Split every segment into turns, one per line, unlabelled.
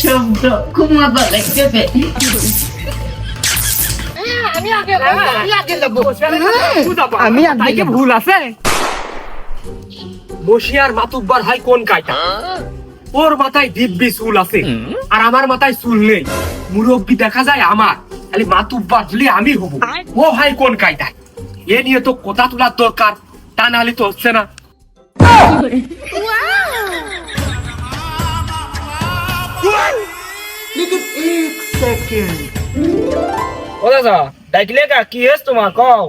শব্দ খুব মজা লাগতেছে
আমি আগে ভুল আছে? বসিয়ার মাতুব্বার হাই কোন কাইটা? ওর মাথায় দিব্যি চুল আছে। আর আমার মাথায় চুল নেই। মুরব্বী দেখা যায় আমার। খালি মাতুব্বার হলে আমি হব। ও ভাই কোন কাইটায় এ নিয়ে তো কথা তোলার দরকার। তা নাহলে তো হচ্ছে না। ও দাদা কা? কি হেস তোমার? কও।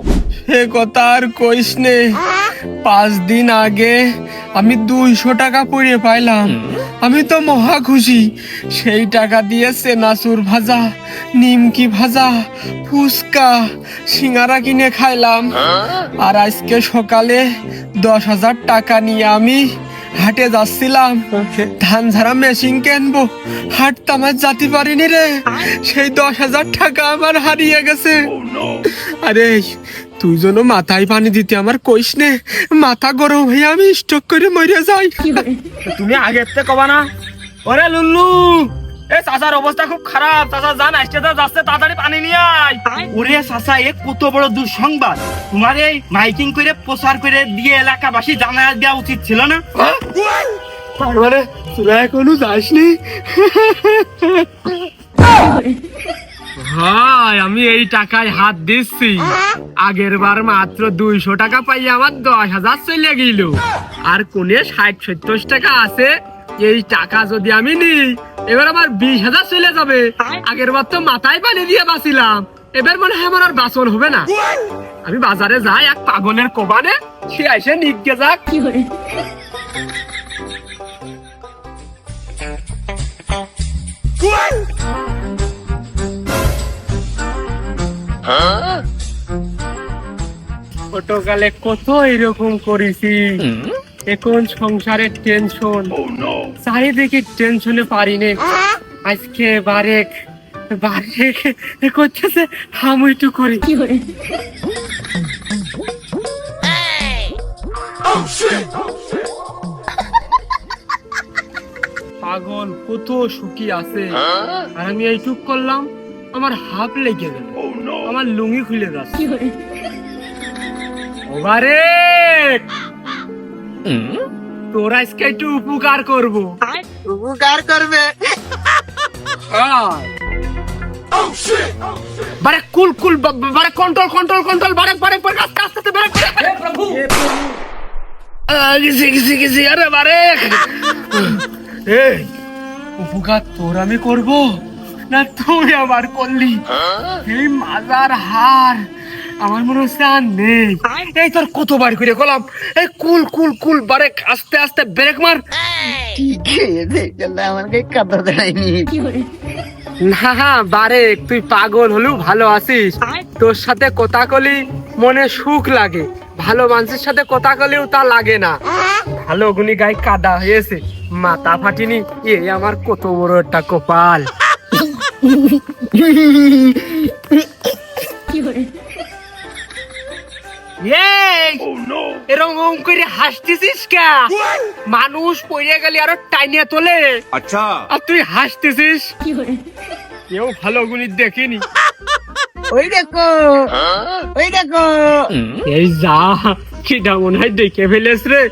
হে কথা আর কইস নে। পাঁচ দিন আগে আমি দুইশো টাকা পড়ে পাইলাম। আমি তো মহা খুশি। সেই টাকা দিয়ে চেনাচুর ভাজা নিমকি ভাজা ফুচকা সিঙ্গারা কিনে খাইলাম। আর আজকে সকালে দশ হাজার টাকা নিয়ে আমি হাটে যাচ্ছিলাম। ধান ঝাড়া মেশিন কেনবো। হাট তো আমার জাতি পারিনি রে। সেই দশ হাজার টাকা আমার হারিয়ে গেছে। আরে তুই যেন মাথায় পানি দিতে আমার কইস নে। মাথা গরম হয়ে আমি স্টক করে মরে যাই।
তুমি আগে থেকে কবা না। ওরে লুল্লু এ চাচার অবস্থা খুব খারাপ। চাচা যান আসতে যাচ্ছে তাড়াতাড়ি পানি নিয়ে আয়।
ওরে চাচা এ কত বড় দুঃসংবাদ। তোমার এই মাইকিং করে প্রচার করে দিয়ে এলাকাবাসী জানা দেওয়া উচিত ছিল না?
তার মানে তোরা এখনও যাসনি?
ভাই আমি এই টাকায় হাত দিচ্ছি। আগের বার মাত্র দুইশো টাকা পাই আমার দশ হাজার চলে গেল। আর কোনে ষাট সত্তর টাকা আছে এই টাকা যদি আমি নিই এবার আমার বিশ হাজার চলে যাবে। আগের বার তো মাথায় পানি দিয়ে বাঁচিলাম। এবার মনে হয় আমার আর বাঁচন হবে না। আমি বাজারে যাই এক পাগলের কোবানে সে এসে নিগে যাক। ছোটকালে কত এরকম করেছি। এখন সংসারের টেনশন চারিদিকে টেনশনে পারি নে আজকে বারেক বারেক করতেছে একটু করি। পাগল কত সুখী আছে। আর আমি এইটুক করলাম আমার হাফ লেগে গেল। আমার লুঙ্গি খুলে যাচ্ছে ওবারে তোরা আজকে একটু উপকার করব।
উপকার করবে?
বারে কুল কুল বারে কন্ট্রোল কন্ট্রোল কন্ট্রোল বারে বারে বারে আস্তে আস্তে বারে হে প্রভু! আরে বারে। এই উপকার তোর আমি করব। না তুই আবার করলি। এই মাজার হার আমার মনে হচ্ছে আর নেই। এই তোর কতবার করে গেলাম। এই কুল কুল কুল বারে আস্তে আস্তে ব্রেক মার। না বারে তুই পাগল হলেও ভালো আছিস। তোর সাথে কথা কলি মনে সুখ লাগে। ভালো মানুষের সাথে কথা কলেও তা লাগে না। ভালো গুনি গায়ে কাদা হয়েছে। মাথা ফাটিনি এ আমার কত বড় একটা কপাল। এরকম করে হাসতেছিস কে? মানুষ পড়ে গেলে আরও টাইনিয়া তোলে।
আচ্ছা।
আর তুই হাসতেছিস? কেউ ভালো গুণী দেখিনি।
ওই দেখো। ওই দেখো।
এই যা কিটা মনে হয় দেখে ফেলেস রে।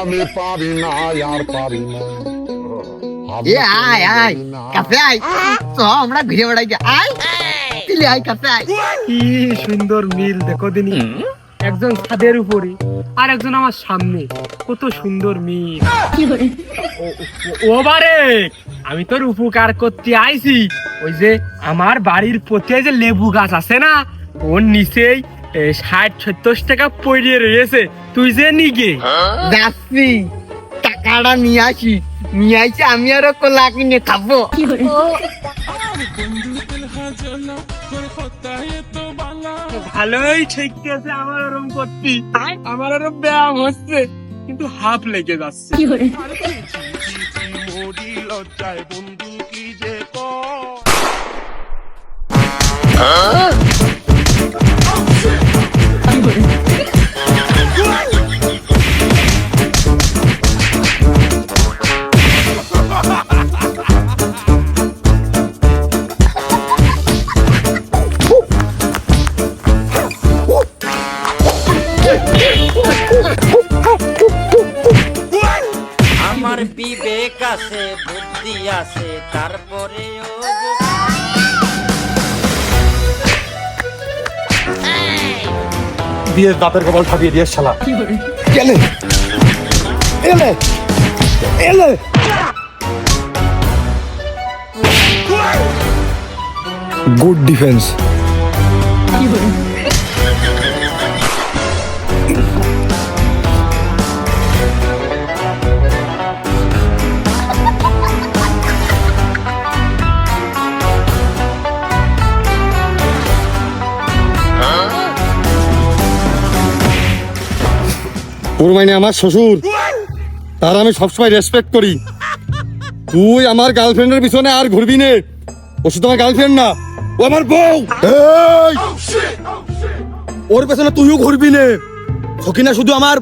আমি পারি না আর পারি না।
এ আয় আয় কাছে আয়। তো আমরা ঘুরে বেড়াই আয় দিলে আয় কাছে আয়।
কি সুন্দর মিল দেখো দিনি। একজন ছাদের উপরে আর একজন আমার সামনে। কত সুন্দর মিল। ওবারে আমি তোর উপকার করতে আইছি। ওই যে আমার বাড়ির পথে যে লেবু গাছ আছে না ওর নিচেই ষাট সত্তর টাকা পড়িয়ে রয়েছে। তুই যে নিগে।
যাচ্ছি টাকাটা নিয়ে আসি। নিয়ে আমি আরও কলা কিনে খাব
ভালোই ঠিক আছে আমার ওরম করতি আমার ওরম ব্যায়াম হচ্ছে কিন্তু হাফ লেগে যাচ্ছে।
বন্ধু কি যে কর
আছে বুদ্ধি আছে তারপরেও
দিয়ে দাঁতের কপাল ফাটিয়ে দিয়ে শালা।
গেলে এলে। এলে। গুড ডিফেন্স
ওর মানে আমার শ্বশুর। তার আমি সবসময় রেসপেক্ট করি। তুই আমার গার্লফ্রেন্ডের পিছনে আর ঘুরবি নে। ও শুধু আমার গার্লফ্রেন্ড না ও আমার বউ। এই! ওর পেছনে তুইও ঘুরবি নে। সকিনা শুধু আমার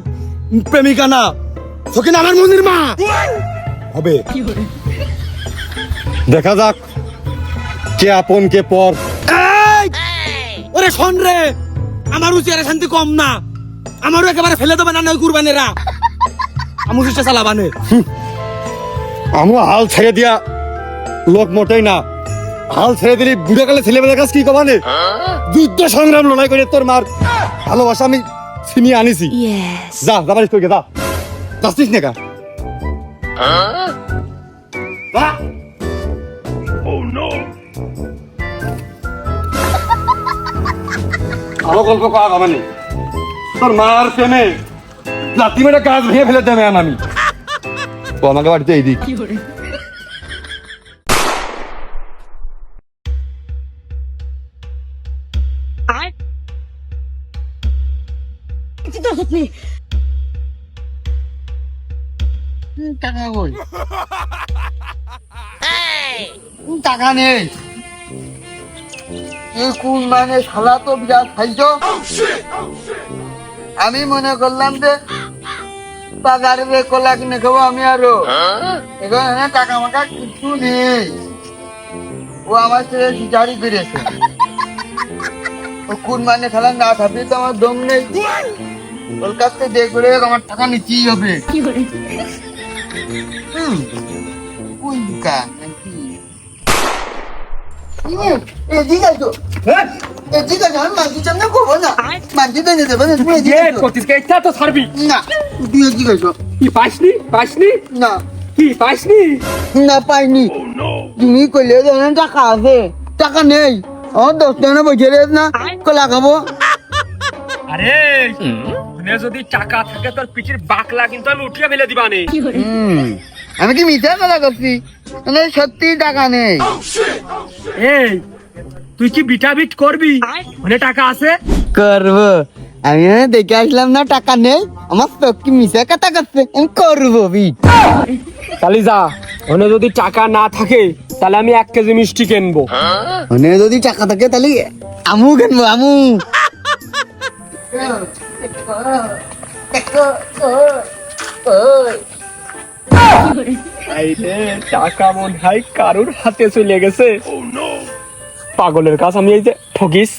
প্রেমিকা না সকিনা আমার মন্দির মা। হবে। দেখা যাক কে আপন কে পর।
ওরে শোন রে আমার উচিয়ারে শান্তি কম না। আমারও একেবারে ফেলে দেবে না নয় কুরবানেরা। আমি চেষ্টা চালাবানে।
আমরা হাল ছেড়ে দিয়া লোক মোটেই না। হাল ছেড়ে দিলি বুড়াকালে ছেলেবেলার কাছে কি কমানে যুদ্ধ সংগ্রাম লড়াই করে তোর মার ভালোবাসা আমি ছিনিয়ে আনিছি। যা যা পারিস তোকে যা। যাচ্ছিস না কা গল্প কয়া কমানে তোর মার প্রেমে লাতি মেরে কাজ ভেঙে ফেলে দেবে আমি। তো আমাকে বাড়িতে এই দিক।
টাকা কই? টাকা নেই। এই কোন মানে শালা তো বিরাট খাইছো আমি মনে করলাম যে বাজারে যে কলা কিনে খাব আমি আরও। এখানে টাকা মাকা কিছু নেই। ও আমার ছেলে বিচারি করেছে। ও কোন মানে খেলা না থাকলে তো আমার দম নেই। ওর কাছ থেকে দিয়ে করে আমার টাকা নিতেই হবে। কোন দোকান? তুমি কইলে টাকা আছে টাকা নেই। আমার দশ টাকা বসে রেস না কলা খাব।
আরে যদি টাকা থাকে তোর পিঠের বাকলা কিন্তু আমি উঠিয়ে ফেলে দিবানে।
হুম, আমি কি মিথ্যা কথা করছি মানে সত্যি টাকা নেই।
এই তুই কি বিটা বিট করবি? ওখানে টাকা আছে?
করব। আমি দেখে আসলাম না টাকা নেই। আমার চোখ কি মিশা কথা করছে আমি করব বিট।
তাহলে যা ওনে যদি টাকা না থাকে তাহলে আমি এক কেজি মিষ্টি কিনবো।
ওনে যদি টাকা থাকে তাহলে আমু কিনবো আমু।
টাকা মন হয়? কারুর হাতে চলে গেছে। পাগলের কাজ আমি এই যে ঠকিস।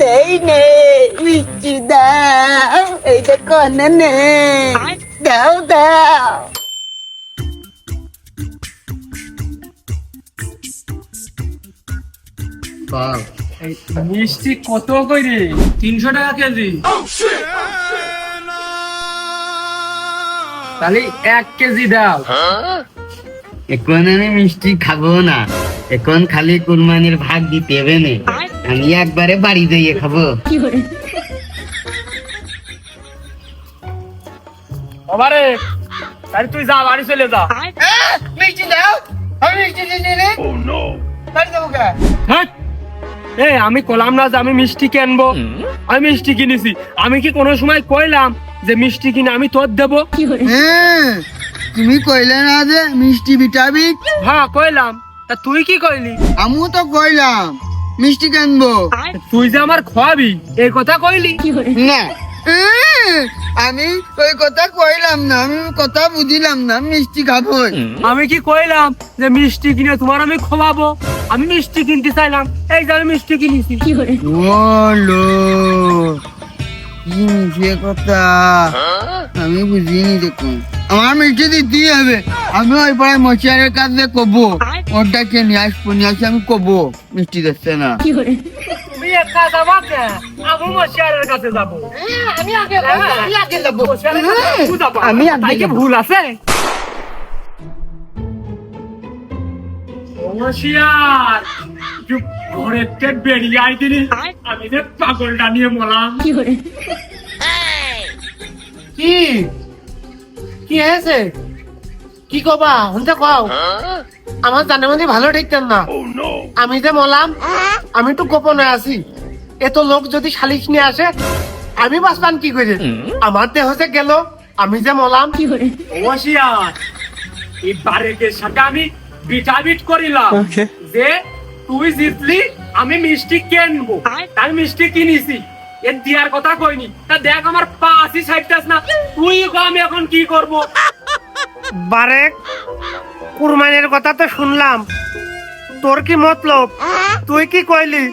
নেই নেই মিষ্টি দাও এইটা কনে নেই দাও দাও।
মিষ্টি কত করে? তিনশো টাকা কেজি। তাহলে এক কেজি দাও।
এখন আমি মিষ্টি খাব না। এখন খালি কুরবানির ভাগ দিতে হবে না। আমি একবারে বাড়ি যাইয়ে খাব।
বাবারে তাহলে তুই যা বাড়ি চলে যা।
মিষ্টি দাও। আমি মিষ্টি দিতে রে বাড়ি যাব কে?
হ্যাঁ এ আমি কলাম না যে আমি মিষ্টি কিনবো। আমি মিষ্টি কিনেছি। আমি কি কোনো সময় কইলাম যে মিষ্টি কিনে আমি তোর দেবো?
হ্যাঁ তুমি কইলে না যে মিষ্টি ভিটামিন?
হ্যাঁ কইলাম। তা তুই কি কইলি?
আমিও তো কইলাম মিষ্টি কেনবো।
তুই যে আমার খোয়াবি এই কথা কইলি?
না। আমি ওই কথা কইলাম না আমি কথা বুঝিলাম না মিষ্টি খাবোই।
আমি কি কইলাম যে মিষ্টি কিনে তোমার আমি খোয়াবো? আমি মিষ্টি কিনতে চাইলাম। এই যে আমি মিষ্টি কিনেছি।
বলো। কি মিশিয়ে কথা। আমি বুঝিনি দেখুন। আমার মিষ্টি দিতেই হবে। আমি ওই পাড়ায় মশিয়ারের কাছে কবো। ওটা কে নিয়ে আসব নিয়ে আসি আমি কবো। মিষ্টি দিচ্ছে না।
একা আমি মশিয়ারের কাছে যাব।
আমি আগে আমি আগে
ও ঘরের থেকে বেরিয়ে আই দিনি। আমি যে পাগলটা নিয়ে মলাম
কি কি? হয়েছে? কি কবা? শুনতে কও আমার জানে মধ্যে ভালো ঠিকতেন না। আমি যে মলাম আমি একটু গোপনে আছি। এত লোক যদি সালিশ নিয়ে আসে আমি বাঁচবান কি করে? আমার দেহ যে গেল আমি যে মলাম
মশিয়ার এই বারেকের সাথে আমি বিটাবিট করিলাম। যে তুই জিতলি আমি মিষ্টি কিনবো তাই মিষ্টি কিনিছি। এর দিয়ার কথা কইনি। তা দেখ আমার পাঁচই সাইডটাস না তুই কো আমি এখন কি করব?
বারেক কুরবানের কথা তো শুনলাম। তোর কি মতলব? তুই কি কইলি?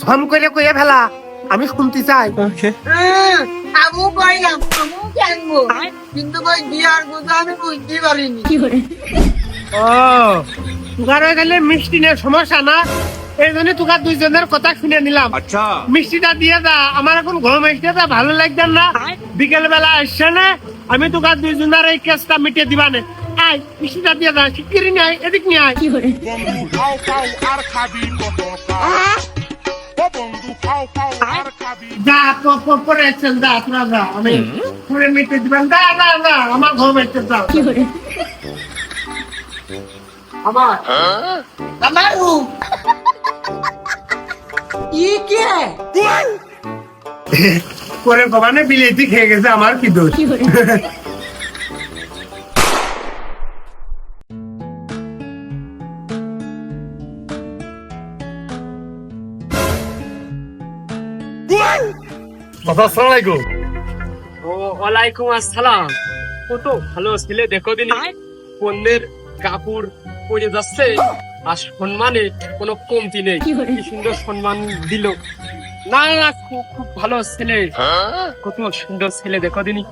ঝম করে কইয়ে ফেলা। আমি শুনতে চাই।
আমু কইলাম কেনবো। কিন্তু ওই বিয়ার কথা আমি বুঝতে পারিনি।
ও। তুকার হয়ে গেলে মিষ্টি নিয়ে সমস্যা না? এই জন্য তুকার দুইজনের কথা শুনে নিলাম। মিষ্টিটা দিয়ে দা আমার এখন এসে তা ভালো লাগছে না? বিকেল বেলা আসছে না? আমি তুকার দুইজনের এই কেসটা মিটিয়ে দিবা নে? আয় মিষ্টিটা দিয়ে দা শিগগিরি নিয়ে আয় এদিক নিয়ে আয় যা পরে এসছেন আমি পুরে মিটিয়ে দিবেন। যা যা যা আমার ঘুম এসছে যা
আমার
আমারু
করে কমানে বিলেতি খেয়ে গেছে আমার কি দোষ?
আসসালামু আলাইকুম
ও ওয়ালাইকুম আসসালাম। কত ভালো ছেলে দেখো দিনি। পণ্যের কাপড় পরে যাচ্ছে আর সম্মানে কোনো কমতি নেই। কি সুন্দর সম্মান দিল। না না খুব খুব ভালো ছেলে। কত সুন্দর ছেলে দেখো দিনি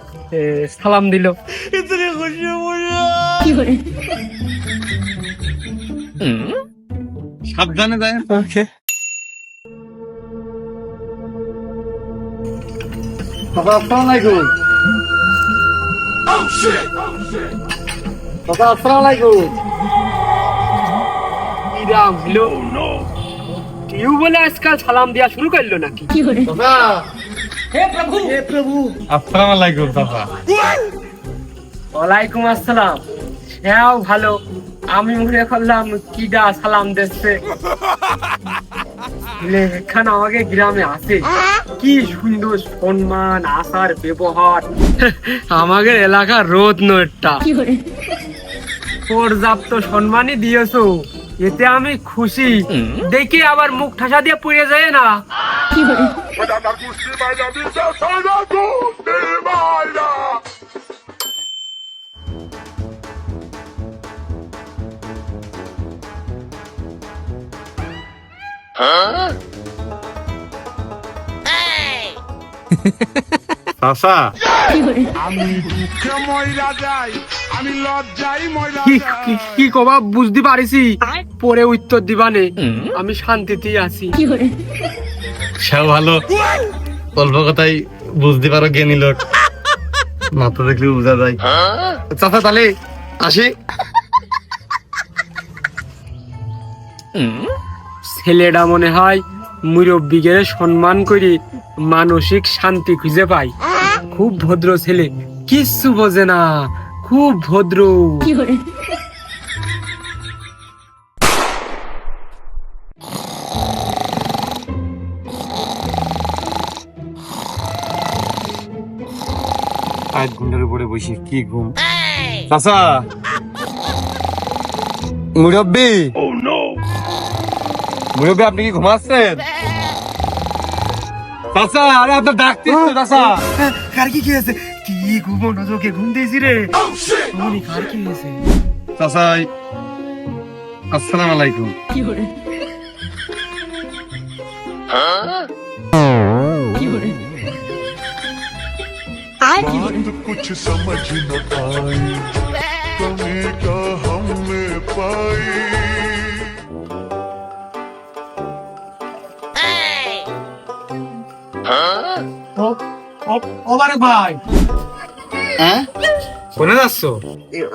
সালাম দিল।
সাবধানে যায়। বাবা আসসালামু আলাইকুম বাবা আসসালামু আলাইকুম
কেউ বলে আজকাল সালাম দেওয়া শুরু করল নাকি?
বাবা। আসসালামু আলাইকুম বাবা।
ওয়ালাইকুম আসসালাম। হ্যাঁ ভালো। আমি মনে করলাম কিডা সালাম দিচ্ছে। এখানে আমাকে গ্রামে আছে। কি সুন্দর সম্মান আচার ব্যবহার। আমাদের এলাকার রোদ নয়টা পর্যাপ্ত সম্মানই দিয়েছ। এতে আমি খুশি। দেখি আবার মুখ ঠাসা দিয়ে পুড়ে যায় না।
দাদা কুস্তি আমি দুঃখে যাই আমি লজ্জাই
কি কবা বুঝতে পারিছি। পরে উত্তর দিবানে। আমি শান্তিতেই আছি।
ভালো। অল্প কথাই বুঝতে পারো জ্ঞানী লোক। মাথা দেখলে বোঝা যায়। চাচা তাহলে আসি।
ছেলেটা মনে হয় মুরব্বীকে সম্মান করে মানসিক শান্তি খুঁজে পাই খুব ভদ্র ছেলে। কিচ্ছু বোঝে না। খুব ভদ্র।
আট ঘণ্টার উপরে বসে কি ঘুম? চাচা! মুরব্বী! মুরব্বী, আপনি কি ঘুমাচ্ছেন? চাচা, আরে আপনার ডাকতিস তো চাচা।
কার কি হয়েছে কি ঘুমো নজকে ঘুম দিয়েছি রে অমনি কার কি হয়েছে
চাচা আসসালামু আলাইকুম
बात कुछ समझ न आई कमी क्या हमने पाई
ওবারে ভাই।
হ্যাঁ?
কোনে যাচ্ছ?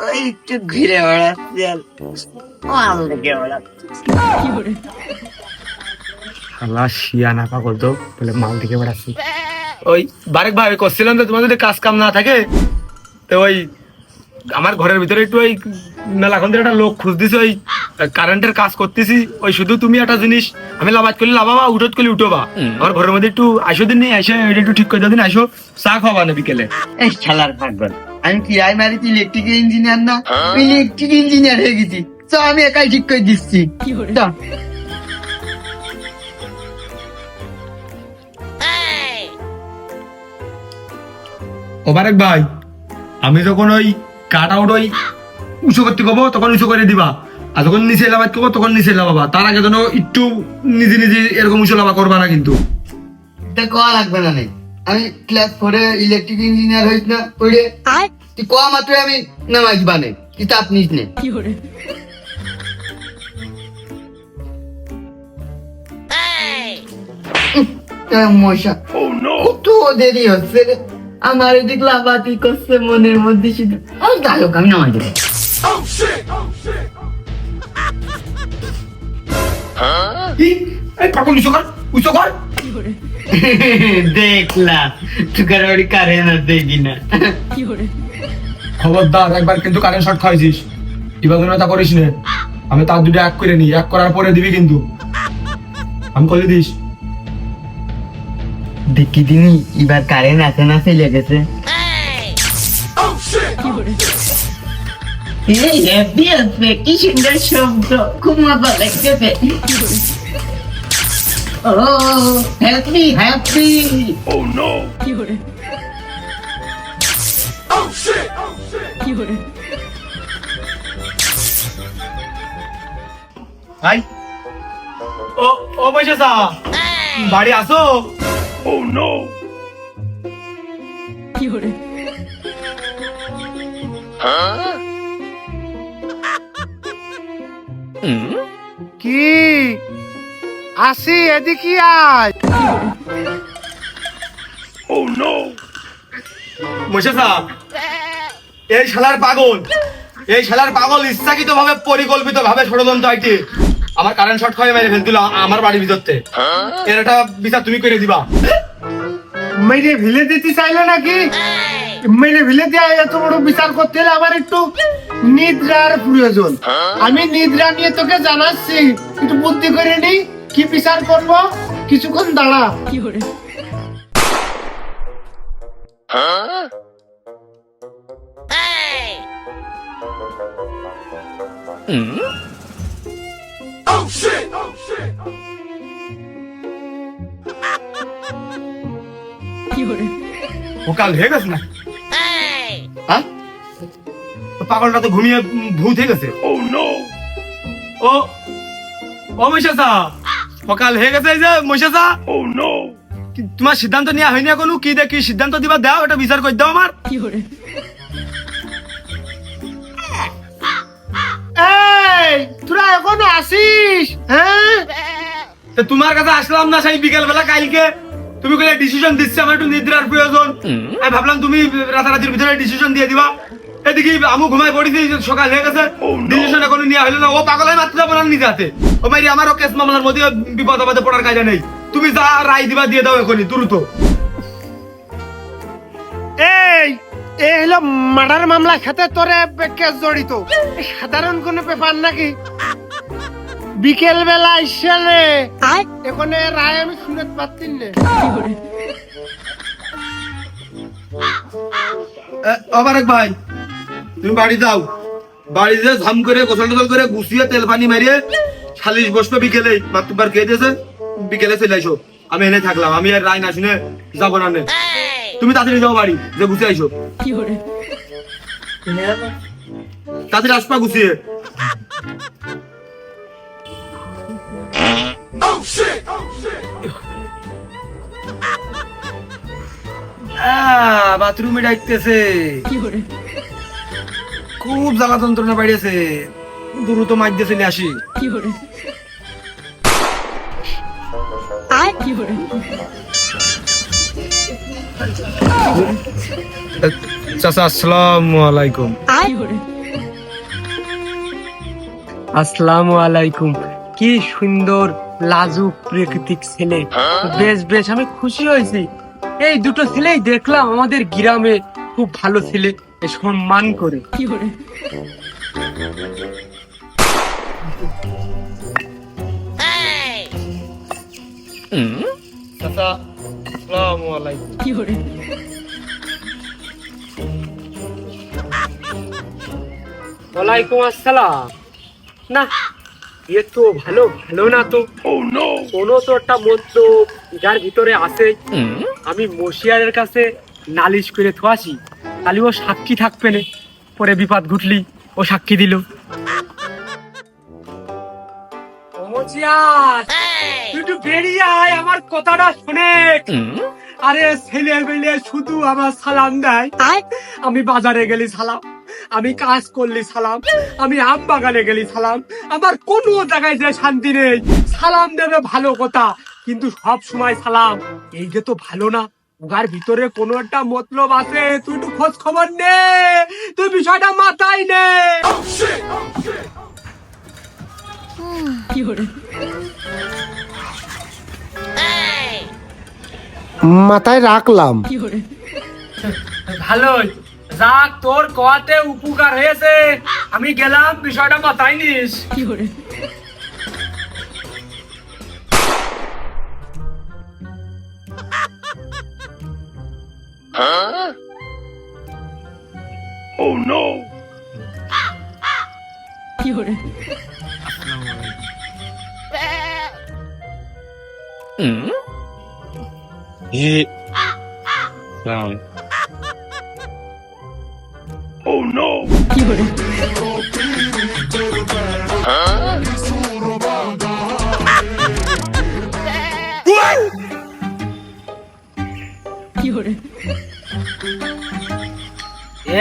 ওই একটু ঘিরে বেড়াচ্ছি আর মাল দেখে বেড়াচ্ছি।
শালা শিয়া না পাগল তো বলে মাল দিকে বেড়াচ্ছি। ওই বারেক ভাই করছিলাম তো তোমার যদি কাজ কাম না থাকে তো ওই আমার ঘরের ভিতরে একটু ওই মেলাখন থেকে একটা লোক খুঁজ দিছে ওই কারেন্টের কাজ করতেছি। ওই শুধু তুমি একটা জিনিস আমি লাভাজ করলে লাভাবা উঠত করলে উঠোবা। আমার ঘরের মধ্যে একটু আইসো দিন নেই আইসো এটা একটু ঠিক করে দিন আইসো চা খাওয়া না বিকেলে।
এই খেলার থাকবেন আমি কি আই মারি তুই ইলেকট্রিক ইঞ্জিনিয়ার না? ইলেকট্রিক ইঞ্জিনিয়ার হয়ে গেছি। তো আমি একাই ঠিক করে দিচ্ছি। তো,
ও ভাই আমি যখন ওই কাট আউট ওই উঁচু করতে কবো তখন উঁচু করে দিবা। আর যখন নিচে লাভাত করব তখন নিচে লাভাবা তার আগে যেন একটু নিজে নিজে এরকম উঁচু লাভা করবা না কিন্তু।
কয়া লাগবে না নেই আমি ক্লাস ফোরে ইলেকট্রিক ইঞ্জিনিয়ার হইস না পড়ে তুই কয়া মাত্র আমি নামাই দিবা নে? কিতাব নিস নে? মশা। কত দেরি হচ্ছে রে। আমার এদিক লাভাতি করছে মনের মধ্যে শুধু। আর যাই হোক আমি নামাই দেবো
এই পাগল উঁচু কর উঁচু কর
দেখলাম তুকার বাড়ি কারে না দেখি না।
খবরদার একবার কিন্তু কারেন্ট শর্ট খাইছিস করিস না। আমি তার দুটো এক করে নি এক করার পরে দিবি কিন্তু। আমি করে দিস।
দেখি দিনি এবার কারেন্ট আছে না ফেলে গেছে। এই হ্যাপি আসবে কি সুন্দর শব্দ খুব মজা লাগতেছে। ও হ্যাপি হ্যাপি
ভাই ও ও বসে বাড়ি আসো।
কি? আসি এদিকে আয়।
বসে সা এই শালার পাগল এই শালার পাগল ইচ্ছাকৃত ভাবে পরিকল্পিত ভাবে ষড়যন্ত্র আইটি। আমার কারেন্ট শর্ট খাওয়াই মেরে ফেল দিল আমার বাড়ির ভিতরতে। এর একটা বিচার তুমি করে দিবা।
মেরে ভিলে দিতে চাইলে নাকি? মেরে ভিলে দিয়ে এত বড় বিচার করতে হলে আমার একটু নিদ্রার প্রয়োজন। আমি নিদ্রা নিয়ে তোকে জানাচ্ছি একটু বুদ্ধি করে নি কি বিচার করব? কিছুক্ষণ দাঁড়া।
ও কাল হয়ে গেছে না?
হ্যাঁ?
তো পাগলটা তো ঘুমিয়ে ভূত হয়ে গেছে। ও ও ও মৈশাসা সকাল হয়ে গেছে এই যে মৈশাসা কি- তোমার সিদ্ধান্ত নেওয়া হয়নি এখনও? কি দেখ কি সিদ্ধান্ত দিবা? দাও এটা বিচার করে দাও আমার।
এই! তোরা এখনও আসিস? হ্যাঁ?
তো তোমার কাছে আসলাম না সেই বিকেল বেলা কালকে? তুমি কইলে ডিসিশন দিচ্ছে আমার একটু নিদ্রার প্রয়োজন। আমি ভাবলাম তুমি রাতারাতির ভিতরে ডিসিশন দিয়ে দিবা। এদিকে আমু ঘুমাই পড়েছি সকাল হয়ে গেছে। ডিসিশন এখনও নেওয়া হলো না। ও পাগল হয় মাত্র যাব না নিজে হাতে ও মাইরি আমারও কেস মামলার মধ্যে বিপদ আপদে পড়ার কাজে নেই। তুমি যা রায় দিবা দিয়ে দাও এখনই দ্রুত।
এই এই হলো মার্ডার মামলা সাথে তোরে কেস জড়িত। এ সাধারণ কোনো ব্যাপার নাকি? বিকেল বেলা এখানে রায় আমি শুনতে পাচ্ছি না।
অবারক ভাই তুমি বাড়ি যাও। বাড়িতে ঝাম করে গোসল টোসল করে গুছিয়ে তেল পানি মারিয়ে সালিশ বসবে বিকেলে। মাতুবার খেয়ে দিয়েছে? বিকেলে চলে আইসো। আমি এনে থাকলাম। আমি আর রায় না শুনে যাব না নে। তুমি তাড়াতাড়ি যাও বাড়ি যে গুছিয়ে আইসো তাড়াতাড়ি আসপা গুছিয়ে বাথরুমে ডাকতেছে। খুব জ্বালা যন্ত্রণা বাড়িয়েছে। দ্রুত মাছ দিয়ে চলে আসি। চাচা আসসালামু আলাইকুম।
আসসালামু আলাইকুম। কি সুন্দর লাজুক প্রাকৃতিক ছেলে। বেশ বেশ আমি খুশি হয়েছি। এই দুটো ছেলেই দেখলাম আমাদের গ্রামে খুব ভালো ছেলে সম্মান করে।
চাচা আসসালামু
ওয়ালাইকুম আসসালাম। না এ তো ভালো ভালো না তো। কোনো তো একটা যার ভিতরে আছে। আমি মশিয়ারের কাছে নালিশ করে থোয়াছি। তাহলে ও সাক্ষী থাকবে না। পরে বিপদ ঘটলি ও সাক্ষী দিল। একটু বেরিয়ে আয় আমার কথাটা শুনে। আরে ছেলে মেলে শুধু আমার সালাম দেয়। আমি বাজারে গেলি সালাম। আমি কাজ করলি সালাম। আমি আম বাগানে গেলি সালাম। আমার কোনো জায়গায় যে শান্তি নেই। সালাম দেবে ভালো কথা কিন্তু সব সময় সালাম। এই যে তো ভালো না উগার ভিতরে কোনো একটা মতলব আছে তুই একটু খোঁজ খবর নে। তুই বিষয়টা মাথায় নে।
মাথায় রাখলাম।
ভালোই। যাক তোর কোয়াতে উপকার হয়েছে। আমি গেলাম বিষয়টা মাথায় নিস।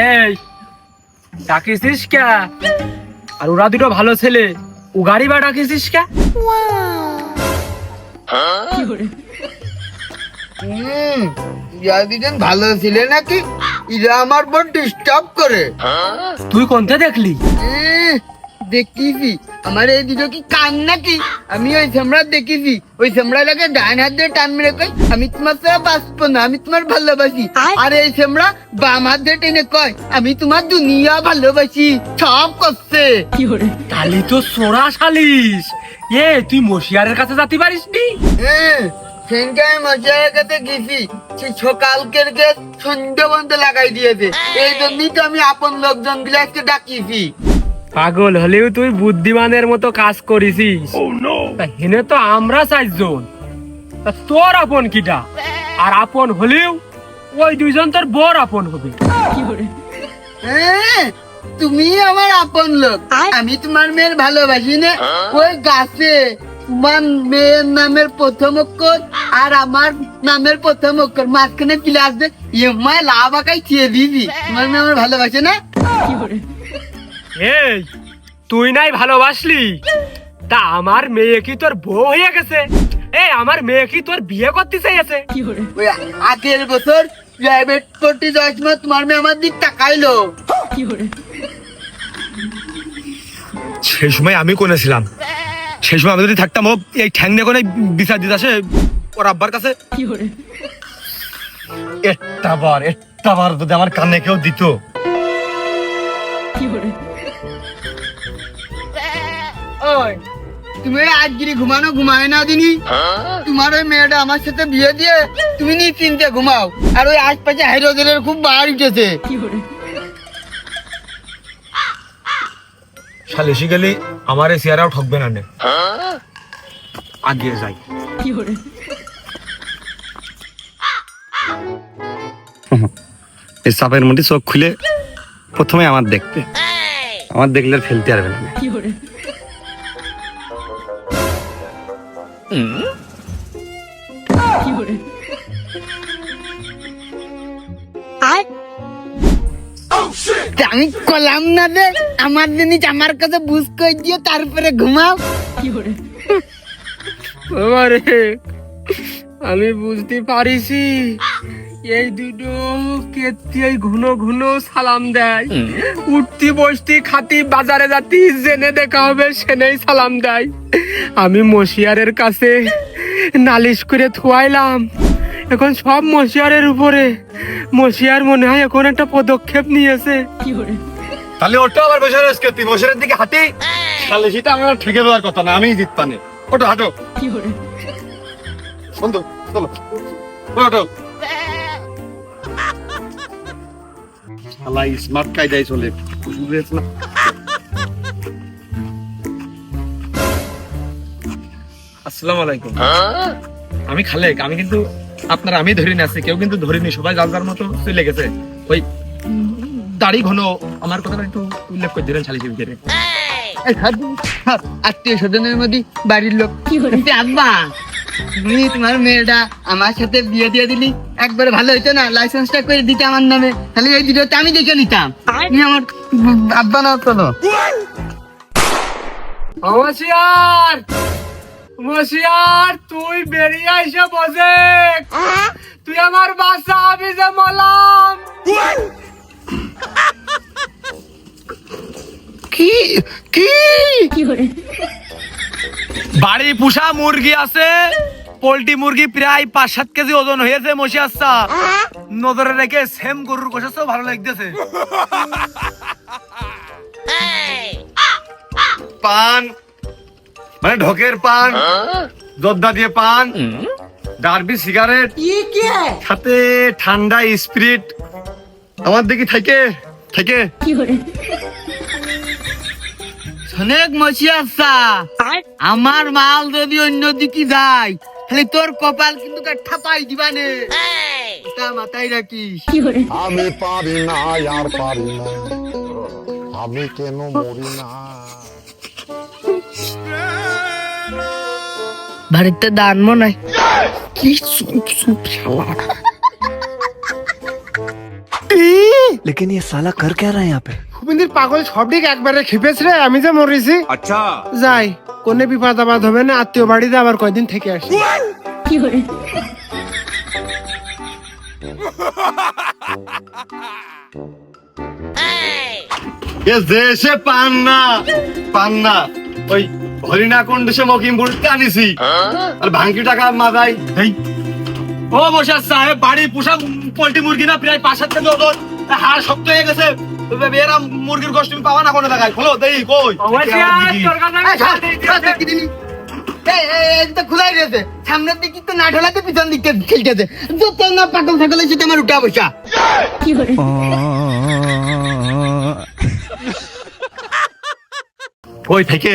এই ডাকিছিস কে? আর ওরা দুটো ভালো ছেলে। উগারি বা ডাকিছিস কে?
হুম ইয়া দুজন ভালো ছিলে নাকি? ইরা আমার বড় ডিস্টার্ব করে।
তুই কোনটা দেখলি?
দেখিছি। আমার এই দুটো কি কান নাকি? আমি ওই সামরা দেখিছি। ওই সামরাটাকে ডান হাত দিয়ে টান মেরে কই আমি তোমার সাথে বাঁচবো না আমি তোমার ভালোবাসি। আর এই সামরা বাম হাত দিয়ে টেনে কয় আমি তোমার দুনিয়া ভালোবাসি সব করছে।
তালি তো সোরা শালিস এ তুই মশিয়ারের কাছে যাতে পারিস নি
হ্যাঁ সেনকে আমি মশাইয়ের কাছে গেছি। সে সকালকের সন্ধ্যা পর্যন্ত লাগাই দিয়েছে। এই জন্যই তো আমি আপন লোকজন গুলাকে ডাকিয়েছি
পাগল হলেও তুই বুদ্ধিমানের মতো কাজ করেছিস। তা হেনে তো আমরা চারজন। তোর আপন কিটা আর আপন হলেও ওই দুইজন তোর বর আপন হবে।
হ্যাঁ, তুমি আমার আপন লোক। আমি তোমার মেয়ের ভালোবাসি না? ওই গাছে। তোমার মেয়ের নামের প্রথম অক্ষর আর আমার নামের প্রথম অক্ষর। মাঝখানে দে ইমায় লাভ আঁকাই দিবি। তোমার মেয়ে আমার ভালোবাসে না?
এই তুই নাই ভালোবাসলি? তা আমার মেয়ে কি তোর বউ হয়ে গেছে? এই আমার মেয়ে কি তোর বিয়ে করতে চাইছে
ওই আগের বছর প্রাইভেট পড়তে যাওয়ার সময় তোমার মেয়ে আমার দিক তাকাইলো।
সেই সময় আমি কোনে ছিলাম সেই সময় আমি যদি থাকতাম ও এই ঠ্যাং দিয়ে কোনে বিচার দিতে আসে ওর আব্বার কাছে। একটা বার একটা বার যদি আমার কানে কেউ দিত।
তুমি আজগিরি ঘুমানো ঘুমায় না দিনি? তোমার ওই মেয়েটা আমার সাথে বিয়ে দিয়ে তুমি নিশ্চিন্তে ঘুমাও। আর ওই আশপাশে হাইরোদের খুব বার উঠেছে।
সালিশি গেলি আমার এই চেয়ারাও ঠকবে না নে। আগিয়ে যাই।
এই চাপের মধ্যে চোখ খুলে প্রথমে আমার দেখতে। আমার দেখলে আর ফেলতে পারবে না
আমি কলাম না রে। আমার জিনিস আমার কাছে বুঝ করে দিয়ে তারপরে ঘুমাও।
বাবারে আমি বুঝতে পারিছি। এই দুটো কেতি এই ঘন ঘন সালাম দেয়। উঠতি বসতি খাতি বাজারে যাতি জেনে দেখা হবে সেনেই সালাম দেয়। আমি মশিয়ারের কাছে নালিশ করে থুয়াইলাম। এখন সব মশিয়ারের উপরে। মশিয়ার মনে হয় এখন একটা পদক্ষেপ নিয়েছে।
তাহলে ওটা আবার বসে রয়েছে তুই বসের দিকে হাঁটি। সালিশিটা আমার ঠেকে দেওয়ার কথা না আমি জিত পানে। ওটা হাঁটো। বন্ধু চলো। ওটো শালা স্মার্ট কায়দায় চলে। না?
আসসালামু আলাইকুম। আমি খালেক আমি কিন্তু আপনার আমি ধরে আছি কেউ কিন্তু ধরিনি সবাই যার যার মতো চলে গেছে। ওই দাড়ি ঘন আমার কথাটা একটু উল্লেখ করে দিলেন সালিশি ভিতরে।
আত্মীয় স্বজনের মধ্যে বাড়ির লোক। বলছে, আব্বা তুমি তোমার মেয়েটা আমার সাথে বিয়ে দিয়ে দিলি। একবার ভালো হইতো না লাইসেন্সটা করে দিতে আমার নামে। তাহলে এই ভিডিওতে আমি দেখে নিতাম। তুমি আমার আব্বা না চলো।
মশিয়ার মশিয়ার তুই বেরিয়ে এসে বসে। তুই আমার বাসা মলাম
কি? কি?
বাড়ি পুষা মুরগি আছে। পোল্ট্রি মুরগি প্রায় পাঁচ সাত কেজি ওজন হয়েছে মশি আসছা নজরে রেখে সেম গরুর কষাচ্ছ ভালো লাগতেছে।
পান। মানে ঢোকের পান জর্দা দিয়ে পান ডারবি সিগারেট সাথে ঠান্ডা স্পিরিট। আমার দেখি থাকে থেকে।
অনেক মশি আসা আমার মাল যদি অন্য দিকে যায় তাহলে তোর কপাল কিন্তু ঠাপাই দিবানে মাথায় রাখিস।
আমি পারি না আর পারি না। আমি কেন মরি না?
বাড়িতে দান মনে হয় কি সুপ সুপ শালা
लेकिन ये साला कर क्या रहा है यहाँ पे
খুবিন্দির পাগল সব দিক একবারে খেপেছ রে আমি যে মরেছি আচ্ছা যাই কোনে বিপদ আবাদ হবে না আত্মীয় বাড়িতে আবার কয়দিন থেকে আসি
এ দেশে পান না না হরিণা কোন দেশে মকিমপুর আর ভাঙ্কি টাকা মাথায়
ও সাহেব বাড়ি পুষা পোল্ট্রি মুরগি না প্রায় পাঁচ সাত কেজি ওজন। হাড় শক্ত হয়ে গেছে। এরা মুরগির গোষ্ঠ পাবা না কোনো জায়গায়। খোলো দেই কই?
খুলাই রয়েছে। সামনের দিকে তো না ঢোলাতে পিছন দিকে খেলতেছে। যত না পাগল থাকলে সেটা আমার উঠা বসা।
কই থেকে?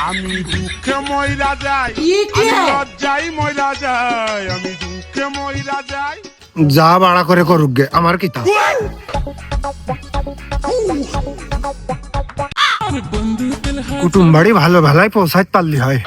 আমি দুঃখে ময়রা যাই আমি লজ্জাই ময়রা যাই আমি দুঃখে ময়রা যাই
যা বাড়া করে করুক গে আমার কি তা কুটুম বাড়ি ভালো ভালাই পৌঁছাইতে পারলি হয়